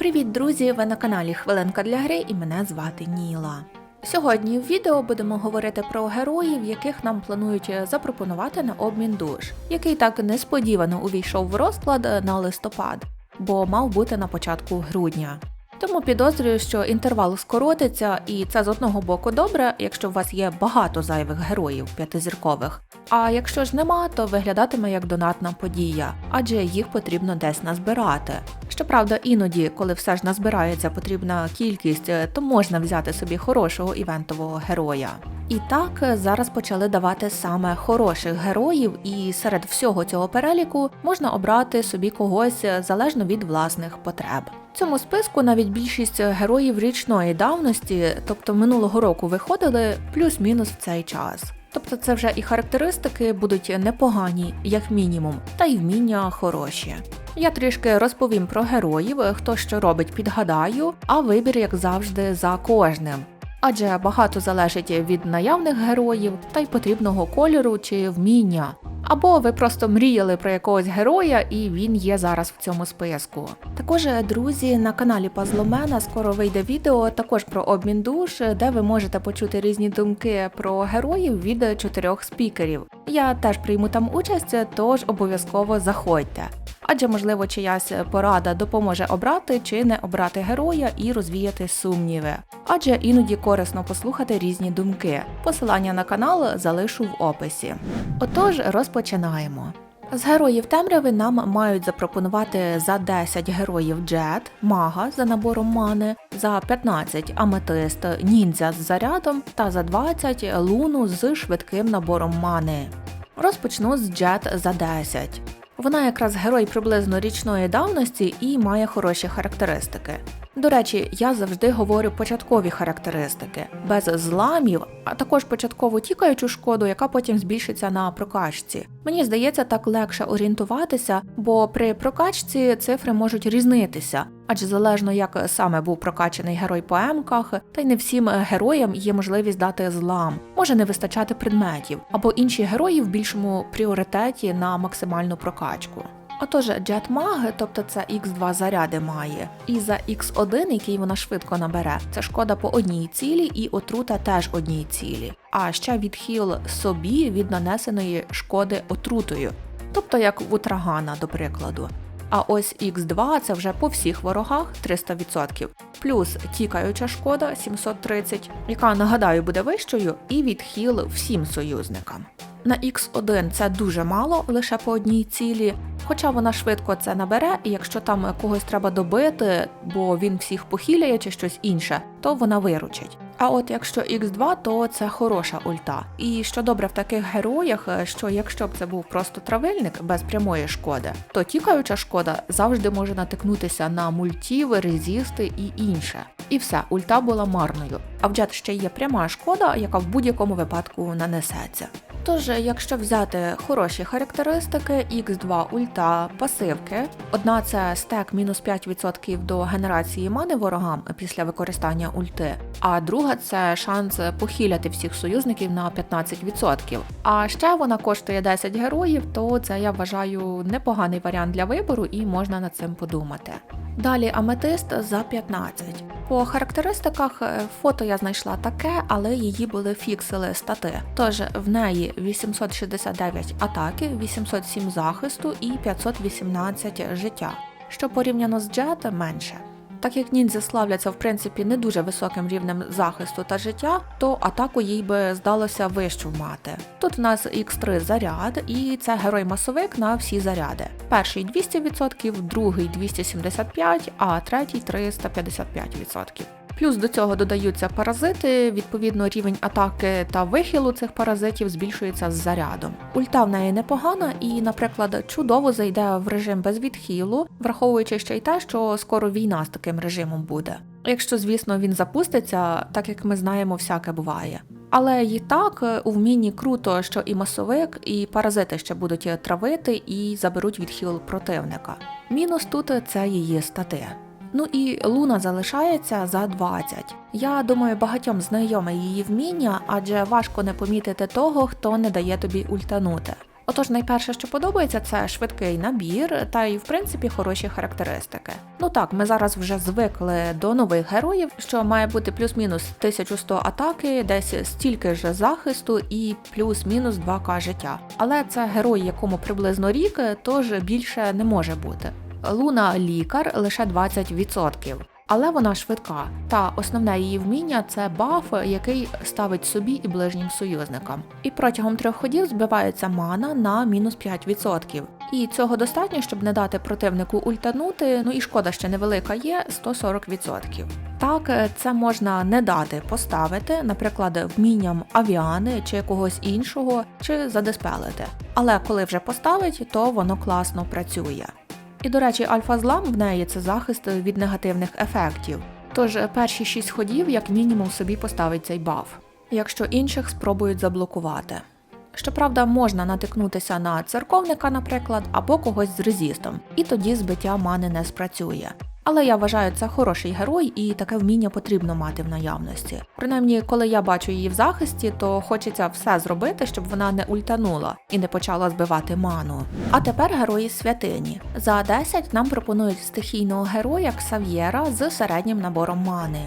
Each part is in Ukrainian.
Привіт, друзі! Ви на каналі Хвилинка для гри і мене звати Ніла. Сьогодні в відео будемо говорити про героїв, яких нам планують запропонувати на обмін душ, який так несподівано увійшов в розклад на листопад, бо мав бути на початку грудня. Тому підозрюю, що інтервал скоротиться, і це з одного боку добре, якщо у вас є багато зайвих героїв п'ятизіркових. А якщо ж нема, то виглядатиме як донатна подія, адже їх потрібно десь назбирати. Щоправда, іноді, коли все ж назбирається потрібна кількість, то можна взяти собі хорошого івентового героя. І так зараз почали давати саме хороших героїв, і серед всього цього переліку можна обрати собі когось залежно від власних потреб. В цьому списку навіть більшість героїв річної давності, тобто минулого року, виходили плюс-мінус в цей час. Тобто це вже і характеристики будуть непогані, як мінімум, та й вміння хороші. Я трішки розповім про героїв, хто що робить, підгадаю, а вибір, як завжди, за кожним. Адже багато залежить від наявних героїв та й потрібного кольору чи вміння. Або ви просто мріяли про якогось героя, і він є зараз в цьому списку. Також, друзі, на каналі Пазломена скоро вийде відео також про обмін душ, де ви можете почути різні думки про героїв від чотирьох спікерів. Я теж прийму там участь, тож обов'язково заходьте. Адже, можливо, чиясь порада допоможе обрати чи не обрати героя і розвіяти сумніви. Адже іноді корисно послухати різні думки. Посилання на канал залишу в описі. Отож, розпочинаємо. З героїв темряви нам мають запропонувати за 10 героїв Джет, мага за набором мани, за 15 аметист, ніндзя з зарядом та за 20 луну з швидким набором мани. Розпочну з Джет за 10. Вона якраз герой приблизно річної давності і має хороші характеристики. До речі, я завжди говорю початкові характеристики, без зламів, а також початкову тікаючу шкоду, яка потім збільшиться на прокачці. Мені здається, так легше орієнтуватися, бо при прокачці цифри можуть різнитися, адже залежно як саме був прокачаний герой по емках, та й не всім героям є можливість дати злам, може не вистачати предметів, або інші герої в більшому пріоритеті на максимальну прокачку. Отож, Jetmag, тобто це X2 заряди має, і за X1, який вона швидко набере, це шкода по одній цілі, і отрута теж одній цілі. А ще відхил собі від нанесеної шкоди отрутою, тобто як у Трагана, до прикладу. А ось X2 це вже по всіх ворогах 300%, плюс тікаюча шкода 730, яка нагадаю буде вищою, і відхил всім союзникам. На X1 це дуже мало, лише по одній цілі, хоча вона швидко це набере, і якщо там когось треба добити, бо він всіх похиляє чи щось інше, то вона виручить. А от якщо X2, то це хороша ульта. І що добре в таких героях, що якщо б це був просто травильник без прямої шкоди, то тікаюча шкода завжди може натикнутися на мультів, резісти і інше. І все, ульта була марною. А в джет ще є пряма шкода, яка в будь-якому випадку нанесеться. Тож, якщо взяти хороші характеристики, X2 ульта пасивки, одна це стек мінус 5% до генерації мани ворогам після використання ульти, а друга це шанс похиляти всіх союзників на 15%. А ще вона коштує 10 героїв, то це я вважаю непоганий варіант для вибору і можна над цим подумати. Далі аметист за 15. По характеристиках фото я знайшла таке, але її були фіксили стати. Тож в неї 869 атаки, 807 захисту і 518 життя, що порівняно з Джет менше. Так як ніндзя славляться в принципі не дуже високим рівнем захисту та життя, то атаку їй би здалося вищу мати. Тут в нас X3 заряд, і це герой-масовик на всі заряди. Перший 200%, другий 275%, а третій 355%. Плюс до цього додаються паразити, відповідно, рівень атаки та вихилу цих паразитів збільшується з зарядом. Ульта в неї непогана і, наприклад, чудово зайде в режим без відхилу, враховуючи ще й те, що скоро війна з таким режимом буде. Якщо, звісно, він запуститься, так як ми знаємо, всяке буває. Але і так у вмінні круто, що і масовик, і паразити ще будуть травити і заберуть відхил противника. Мінус тут це її стати. Ну і Луна залишається за 20. Я думаю, багатьом знайоме її вміння, адже важко не помітити того, хто не дає тобі ультанути. Отож, найперше, що подобається, це швидкий набір та й в принципі хороші характеристики. Ну так, ми зараз вже звикли до нових героїв, що має бути плюс-мінус 1100 атаки, десь стільки ж захисту і плюс-мінус 2к життя. Але це герой, якому приблизно рік, тож більше не може бути. Луна лікар лише 20%. Але вона швидка, та основне її вміння це баф, який ставить собі і ближнім союзникам. І протягом трьох ходів збивається мана на мінус 5%. І цього достатньо, щоб не дати противнику ультанути. Ну і шкода ще невелика є 140%. Так, це можна не дати поставити, наприклад, вмінням авіани чи якогось іншого, чи задиспелити. Але коли вже поставить, то воно класно працює. І, до речі, альфа-злам в неї це захист від негативних ефектів. Тож перші шість ходів, як мінімум, собі поставить цей баф, якщо інших спробують заблокувати. Щоправда, можна натикнутися на церковника, наприклад, або когось з резістом, і тоді збиття мани не спрацює. Але я вважаю, це хороший герой, і таке вміння потрібно мати в наявності. Принаймні, коли я бачу її в захисті, то хочеться все зробити, щоб вона не ультанула і не почала збивати ману. А тепер герої святині. За 10 нам пропонують стихійного героя Ксав'єра з середнім набором мани.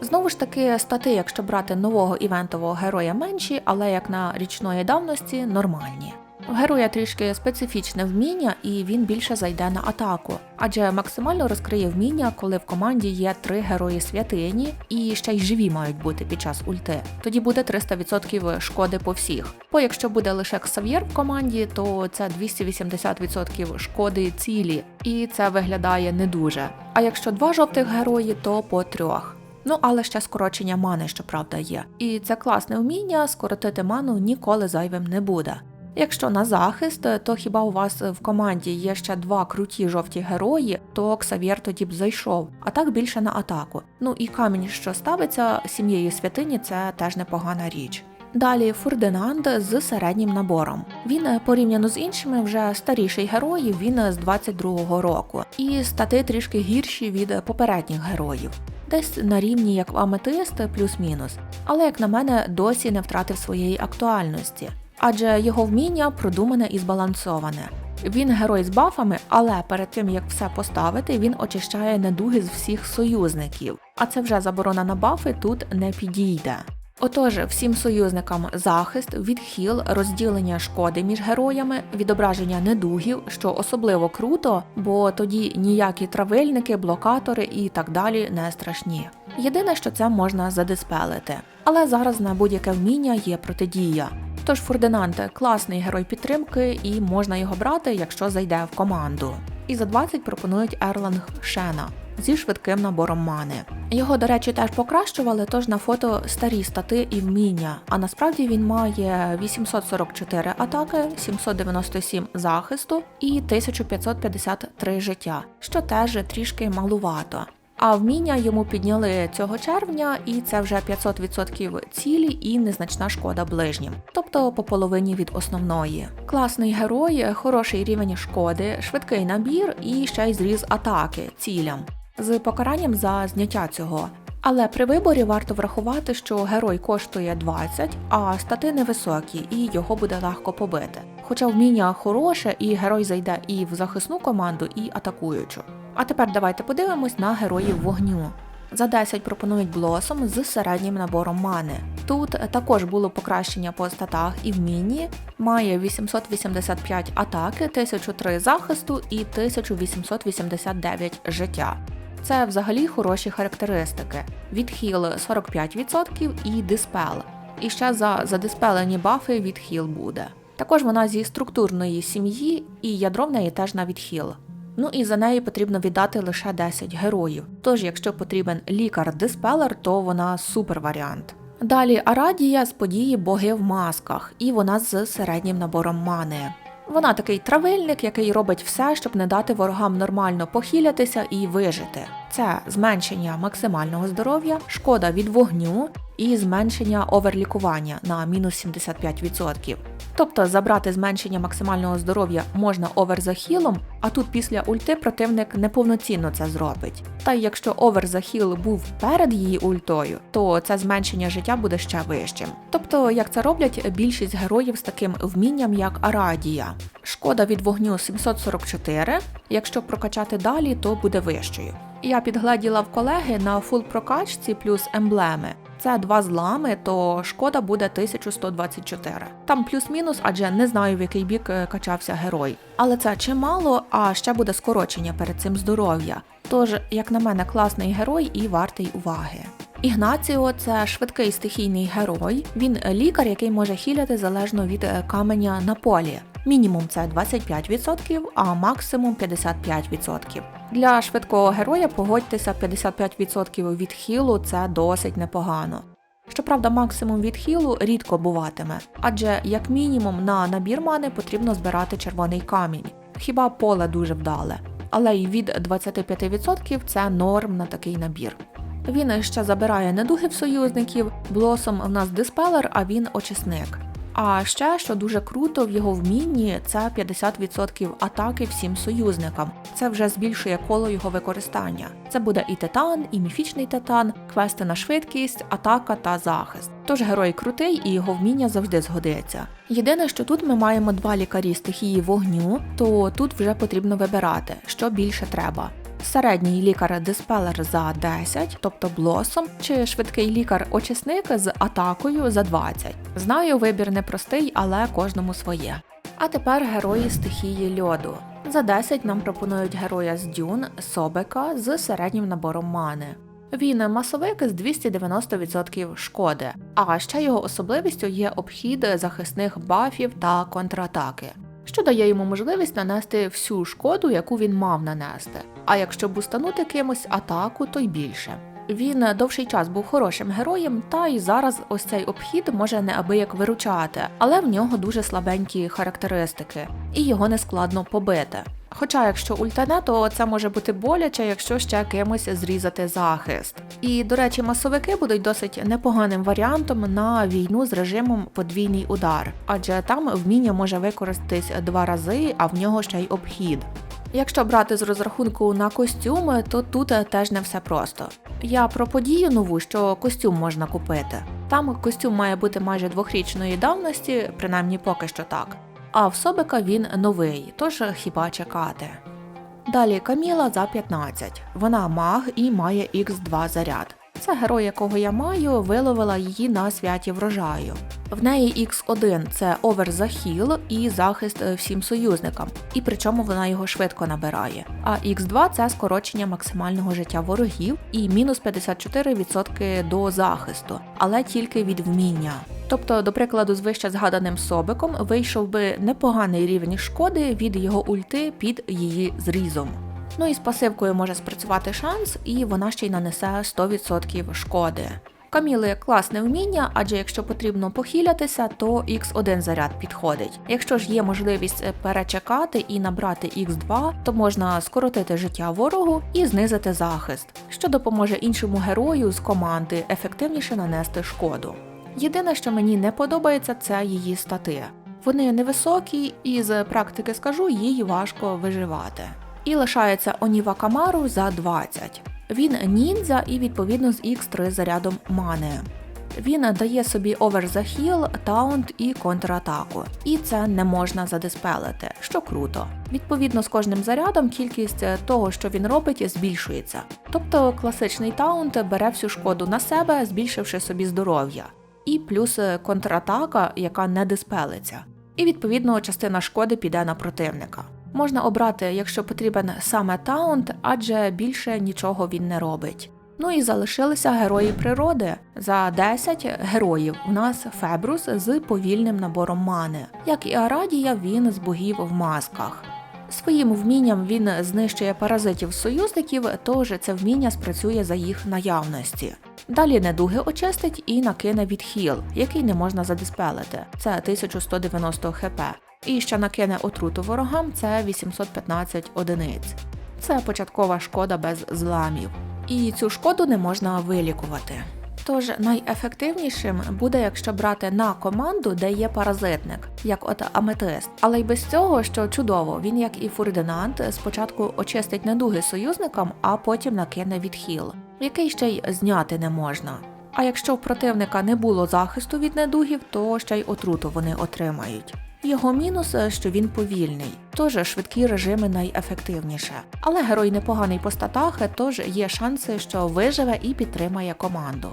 Знову ж таки, стати, якщо брати нового івентового героя менші, але як на річної давності нормальні. У героя трішки специфічне вміння, і він більше зайде на атаку, адже максимально розкриє вміння, коли в команді є три герої святині і ще й живі мають бути під час ульти. Тоді буде 300% шкоди по всіх. Бо якщо буде лише Ксав'єр в команді, то це 280% шкоди цілі, і це виглядає не дуже. А якщо два жовтих герої, то по трьох. Ну, але ще скорочення мани, щоправда, є. І це класне вміння, скоротити ману ніколи зайвим не буде. Якщо на захист, то хіба у вас в команді є ще два круті жовті герої, то Ксав'єр тоді б зайшов, а так більше на атаку. Ну і камінь, що ставиться сім'єю святині, це теж непогана річ. Далі Фердинанд з середнім набором. Він е, порівняно з іншими вже старіший герой, він з 22-го року, і стати трішки гірші від попередніх героїв. Десь на рівні як Аметист плюс-мінус, але як на мене досі не втратив своєї актуальності адже його вміння продумане і збалансоване. Він герой з бафами, але перед тим як все поставити, він очищає недуги з всіх союзників. А це вже заборона на бафи тут не підійде. Отож, всім союзникам захист, відхил, розділення шкоди між героями, відображення недугів, що особливо круто, бо тоді ніякі травильники, блокатори і так далі не страшні. Єдине, що це можна задиспелити. Але зараз на будь-яке вміння є протидія. Тож Фердинанд класний герой підтримки, і можна його брати, якщо зайде в команду. І за 20 пропонують Ерланг Шена зі швидким набором мани. Його, до речі, теж покращували, тож на фото старі стати і вміння. А насправді він має 844 атаки, 797 захисту і 1553 життя, що теж трішки малувато. А вміння йому підняли цього червня, і це вже 500% цілі і незначна шкода ближнім, тобто по половині від основної. Класний герой, хороший рівень шкоди, швидкий набір і ще й зріз атаки цілям з покаранням за зняття цього. Але при виборі варто врахувати, що герой коштує 20, а стати невисокі, і його буде легко побити. Хоча вміння хороше, і герой зайде і в захисну команду, і атакуючу. А тепер давайте подивимось на героїв вогню. За 10 пропонують блосом з середнім набором мани. Тут також було покращення по статах і вмінні, має 885 атаки, 1003 захисту і 1889 життя. Це взагалі хороші характеристики. Відхил 45% і диспел. І ще за задиспелені бафи відхил буде. Також вона зі структурної сім'ї, і ядро в неї теж на відхил. Ну і за неї потрібно віддати лише 10 героїв. Тож, якщо потрібен лікар-диспелер, то вона супер варіант. Далі Арадія з події боги в масках, і вона з середнім набором мани. Вона такий травильник, який робить все, щоб не дати ворогам нормально похилятися і вижити. Це зменшення максимального здоров'я, шкода від вогню і зменшення оверлікування на мінус 75%. Тобто забрати зменшення максимального здоров'я можна овер за хілом, а тут після ульти противник неповноцінно це зробить. Та й якщо овер за хіл був перед її ультою, то це зменшення життя буде ще вищим. Тобто, як це роблять більшість героїв з таким вмінням, як Арадія. Шкода від вогню 744, якщо прокачати далі, то буде вищою. Я підгледіла в колеги на фул прокачці плюс емблеми. Це два злами, то шкода буде 1124. Там плюс-мінус, адже не знаю, в який бік е, качався герой. Але це чимало, а ще буде скорочення перед цим здоров'я. Тож, як на мене, класний герой і вартий уваги. Ігнаціо це швидкий стихійний герой. Він лікар, який може хіляти залежно від е, каменя на полі. Мінімум це 25%, а максимум 55%. Для швидкого героя погодьтеся 55% від хілу це досить непогано. Щоправда, максимум від хілу рідко буватиме, адже як мінімум на набір мани потрібно збирати червоний камінь. Хіба поле дуже вдале. Але й від 25% це норм на такий набір. Він ще забирає недуги в союзників, блосом у нас диспелер, а він очисник. А ще, що дуже круто в його вмінні, це 50% атаки всім союзникам. Це вже збільшує коло його використання. Це буде і титан, і міфічний титан, квести на швидкість, атака та захист. Тож герой крутий і його вміння завжди згодиться. Єдине, що тут ми маємо два лікарі стихії вогню, то тут вже потрібно вибирати, що більше треба. Середній лікар-диспелер за 10, тобто блосом, чи швидкий лікар-очисник з атакою за 20. Знаю, вибір непростий, але кожному своє. А тепер герої стихії льоду. За 10 нам пропонують героя з дюн Собека з середнім набором мани. Він масовик з 290% шкоди, а ще його особливістю є обхід захисних бафів та контратаки що дає йому можливість нанести всю шкоду, яку він мав нанести. А якщо бустанути кимось атаку, то й більше. Він довший час був хорошим героєм, та й зараз ось цей обхід може неабияк виручати, але в нього дуже слабенькі характеристики, і його нескладно побити. Хоча, якщо ультане, то це може бути боляче, якщо ще кимось зрізати захист. І, до речі, масовики будуть досить непоганим варіантом на війну з режимом подвійний удар, адже там вміння може використатись два рази, а в нього ще й обхід. Якщо брати з розрахунку на костюми, то тут теж не все просто. Я про подію нову, що костюм можна купити. Там костюм має бути майже двохрічної давності, принаймні поки що так. А в Собика він новий, тож хіба чекати. Далі Каміла за 15. Вона маг і має Х2 заряд. Це герой, якого я маю, виловила її на святі врожаю. В неї Х1 це овер за і захист е, всім союзникам, і причому вона його швидко набирає. А Х2 це скорочення максимального життя ворогів і мінус 54% до захисту, але тільки від вміння. Тобто, до прикладу, з вище згаданим собиком вийшов би непоганий рівень шкоди від його ульти під її зрізом. Ну і з пасивкою може спрацювати шанс, і вона ще й нанесе 100% шкоди. Каміли класне вміння, адже якщо потрібно похилятися, то Х1 заряд підходить. Якщо ж є можливість перечекати і набрати Х2, то можна скоротити життя ворогу і знизити захист, що допоможе іншому герою з команди ефективніше нанести шкоду. Єдине, що мені не подобається, це її стати. Вони невисокі, і з практики скажу, їй важко виживати. І лишається Оніва Камару за 20. Він ніндзя і відповідно з Х3 зарядом мани. Він дає собі оверзахіл, таунт і контратаку, і це не можна задиспелити, що круто. Відповідно, з кожним зарядом кількість того, що він робить, збільшується. Тобто класичний таунт бере всю шкоду на себе, збільшивши собі здоров'я, і плюс контратака, яка не диспелиться. І відповідно частина шкоди піде на противника. Можна обрати, якщо потрібен саме таунт, адже більше нічого він не робить. Ну і залишилися герої природи. За 10 героїв у нас Фебрус з повільним набором мани. Як і Арадія, він з богів в масках. Своїм вмінням він знищує паразитів союзників, тож це вміння спрацює за їх наявності. Далі недуги очистить і накине відхіл, який не можна задиспелити. Це 1190 хп. І ще накине отруту ворогам це 815 одиниць. Це початкова шкода без зламів. І цю шкоду не можна вилікувати. Тож найефективнішим буде, якщо брати на команду, де є паразитник, як от аметист. Але й без цього, що чудово, він, як і Фурдинант, спочатку очистить недуги союзникам, а потім накине відхил, який ще й зняти не можна. А якщо в противника не було захисту від недугів, то ще й отруту вони отримають. Його мінус, що він повільний, тож швидкі режими найефективніше. Але герой непоганий по статах, тож є шанси, що виживе і підтримає команду.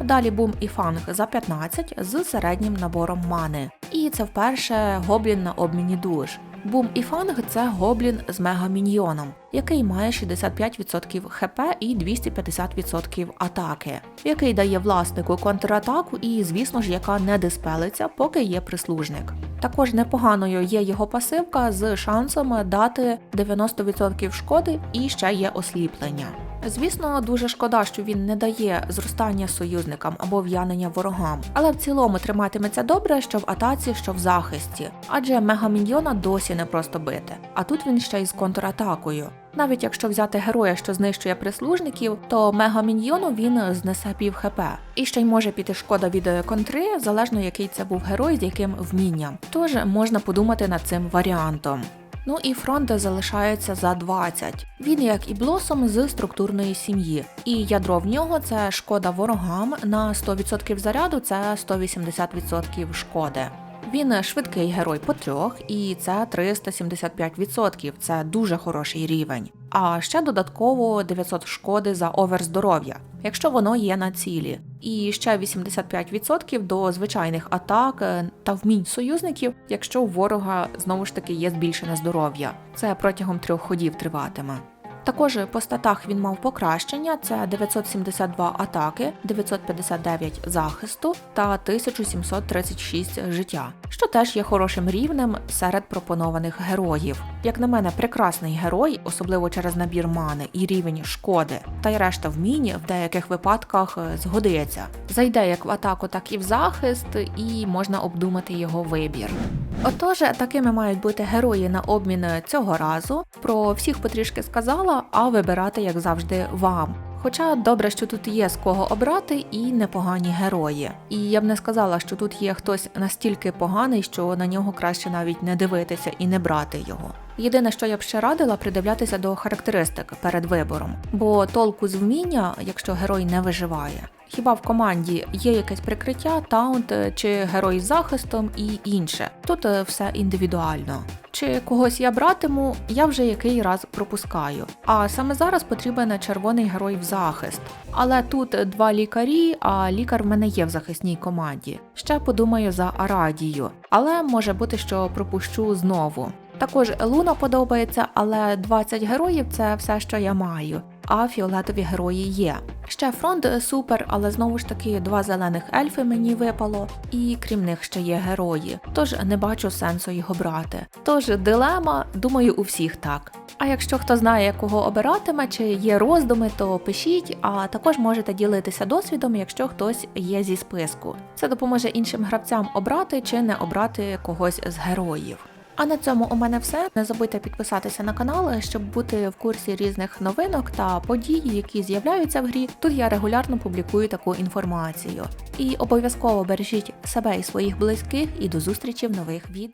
Далі бум і фанг за 15 з середнім набором мани. І це вперше гоблін на обміні душ. Бум і фанг це гоблін з мегаміньйоном, який має 65% хп і 250% атаки, який дає власнику контратаку і, звісно ж, яка не диспелиться, поки є прислужник. Також непоганою є його пасивка з шансом дати 90% шкоди і ще є осліплення. Звісно, дуже шкода, що він не дає зростання союзникам або в'янення ворогам, але в цілому триматиметься добре, що в атаці, що в захисті, адже мегаміньйона досі не просто бити. А тут він ще й з контратакою. Навіть якщо взяти героя, що знищує прислужників, то мегаміньйону він знесе пів хп. І ще й може піти шкода від контри, залежно який це був герой з яким вмінням. Тож можна подумати над цим варіантом. Ну і фронт залишається за 20. Він, як і Блосом, з структурної сім'ї. І ядро в нього це шкода ворогам на 100% заряду, це 180% шкоди. Він швидкий герой по трьох, і це 375%. Це дуже хороший рівень. А ще додатково 900 шкоди за овер здоров'я, якщо воно є на цілі. І ще 85% до звичайних атак е, та вмінь союзників, якщо у ворога знову ж таки є збільшене здоров'я. Це протягом трьох ходів триватиме. Також по статах він мав покращення: це 972 атаки, 959 захисту та 1736 життя, що теж є хорошим рівнем серед пропонованих героїв. Як на мене, прекрасний герой, особливо через набір мани і рівень шкоди, та й решта вмінь в деяких випадках е, згодиться. Зайде як в атаку, так і в захист, і можна обдумати його вибір. Отож, такими мають бути герої на обмін цього разу. Про всіх потрішки сказала, а вибирати, як завжди, вам. Хоча добре, що тут є з кого обрати, і непогані герої. І я б не сказала, що тут є хтось настільки поганий, що на нього краще навіть не дивитися і не брати його. Єдине, що я б ще радила, придивлятися до характеристик перед вибором, бо толку з вміння, якщо герой не виживає. Хіба в команді є якесь прикриття, таунт чи герой з захистом і інше. Тут е, все індивідуально. Чи когось я братиму, я вже який раз пропускаю. А саме зараз потрібен червоний герой в захист. Але тут два лікарі, а лікар в мене є в захисній команді. Ще подумаю за Арадію, але може бути, що пропущу знову. Також Луна подобається, але 20 героїв це все, що я маю. А фіолетові герої є. Ще фронт супер, але знову ж таки два зелених ельфи мені випало, і крім них ще є герої. Тож не бачу сенсу його брати. Тож дилема, думаю, у всіх так. А якщо хто знає, кого обиратиме, чи є роздуми, то пишіть, а також можете ділитися досвідом, якщо хтось є зі списку. Це допоможе іншим гравцям обрати чи не обрати когось з героїв. А на цьому у мене все. Не забудьте підписатися на канал, щоб бути в курсі різних новинок та подій, які з'являються в грі. Тут я регулярно публікую таку інформацію. І обов'язково бережіть себе і своїх близьких, і до зустрічі в нових відео.